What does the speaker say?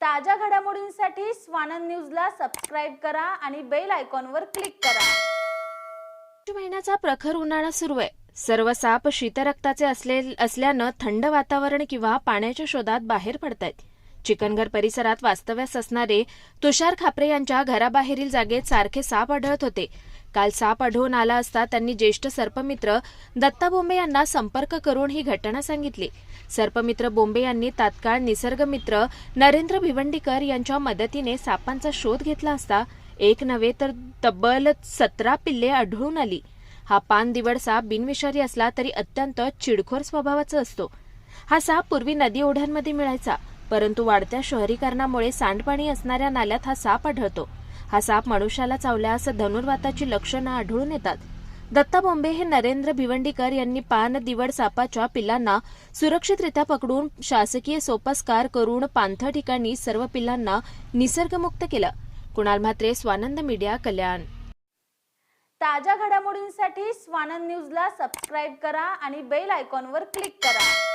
ताज्या घडामोडींसाठी स्वानंद न्यूजला सबस्क्राईब करा आणि बेल आयकॉनवर क्लिक करा. महिन्याचा प्रखर उन्हाळा सुरू आहे. सर्व साप शीतरक्ताचे असले असल्यानं थंड वातावरण किंवा पाण्याच्या शोधात बाहेर पडतायत. चिकनघर परिसरात वास्तव्यास असणारे तुषार खापरे यांच्या घराबाहेरील जागेत सारखे साप आढळत होते. काल साप आढळून आला असता त्यांनी ज्येष्ठ सर्पमित्र दत्ता बोंबे यांना संपर्क करून ही घटना सांगितली. सर्पमित्र बोंबे यांनी तात्काळ निसर्गमित्र नरेंद्र भिवंडीकर यांच्या मदतीने सापांचा शोध घेतला असता एक नव्हे तर तब्बल सतरा पिल्ले आढळून आली. हा पान दिवड साप बिनविषारी असला तरी अत्यंत चिडखोर स्वभावाचा असतो. हा साप पूर्वी नदी ओढ्यांमध्ये मिळायचा. परंतु वाढत्या शहरीकरणामुळे सांडपाणी असणाऱ्या नाल्यात हा साप आढळतो. हा साप मनुष्याला चावल्यास धनुर्वाताची लक्षणं आढळून येतात. दत्ता बोंबे हे नरेंद्र भिवंडीकर यांनी पान दिवड सापाच्या पिल्लांना सुरक्षितरित्या पकडून शासकीय सोपस्कार करून पांथ ठिकाणी सर्व पिल्लांना निसर्गमुक्त केलं. कुणाल म्हात्रे स्वानंद मीडिया कल्याण. ताज्या घडामोडींसाठी स्वानंद न्यूजला सबस्क्राईब करा आणि बेल आयकॉनवर क्लिक करा.